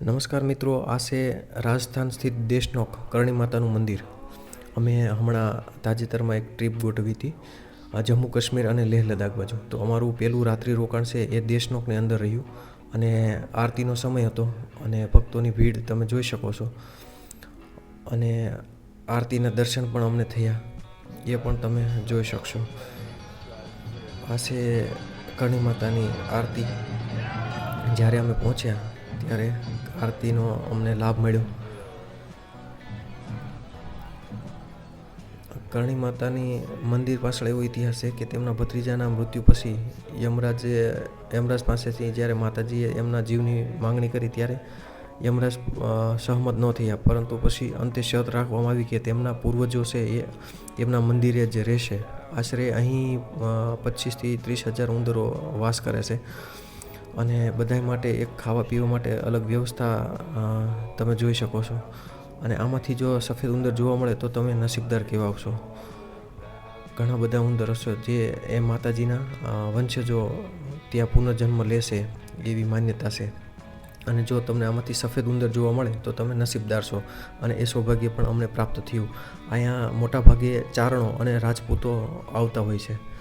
નમસ્કાર મિત્રો, આ છે રાજસ્થાન સ્થિત દેશનોક કરણી માતાનું મંદિર. અમે હમણાં તાજેતરમાં એક ટ્રીપ ગોઠવી હતી જમ્મુ કાશ્મીર અને લેહ લદાખ બાજુ. તો અમારું પહેલું રાત્રિ રોકાણ છે એ દેશનોકની અંદર રહ્યું અને આરતીનો સમય હતો અને ભક્તોની ભીડ તમે જોઈ શકો છો. અને આરતીના દર્શન પણ અમને થયા, એ પણ તમે જોઈ શકશો. આ છે કરણી માતાની આરતી. જ્યારે અમે પહોંચ્યા ત્યારે આરતીનો અમને લાભ મળ્યો. કરણી માતાની મંદિર પાછળ એવો ઇતિહાસ છે કે તેમના ભત્રીજાના મૃત્યુ પછી યમરાજે યમરાજ પાસેથી જ્યારે માતાજીએ એમના જીવની માંગણી કરી ત્યારે યમરાજ સહમત ન થયા. પરંતુ પછી અંતે શરત રાખવામાં આવી કે તેમના પૂર્વજો છે એ એમના મંદિરે જ રહેશે. આશરે અહીં પચીસથી ત્રીસ હજાર ઉંદરો વાસ કરે છે. અને બધા માટે એક ખાવા પીવા માટે અલગ વ્યવસ્થા તમે જોઈ શકો છો. અને આમાંથી જો સફેદ ઉંદર જોવા મળે તો તમે નસીબદાર કહેવાવશો. ઘણા બધા ઉંદર હશે જે એ માતાજીના વંશજો ત્યાં પુનર્જન્મ લેશે એવી માન્યતા છે. અને જો તમને આમાંથી સફેદ ઉંદર જોવા મળે તો તમે નસીબદાર છો અને એ સૌભાગ્ય પણ અમને પ્રાપ્ત થયું. અહીંયા મોટાભાગે ચારણો અને રાજપૂતો આવતા હોય છે.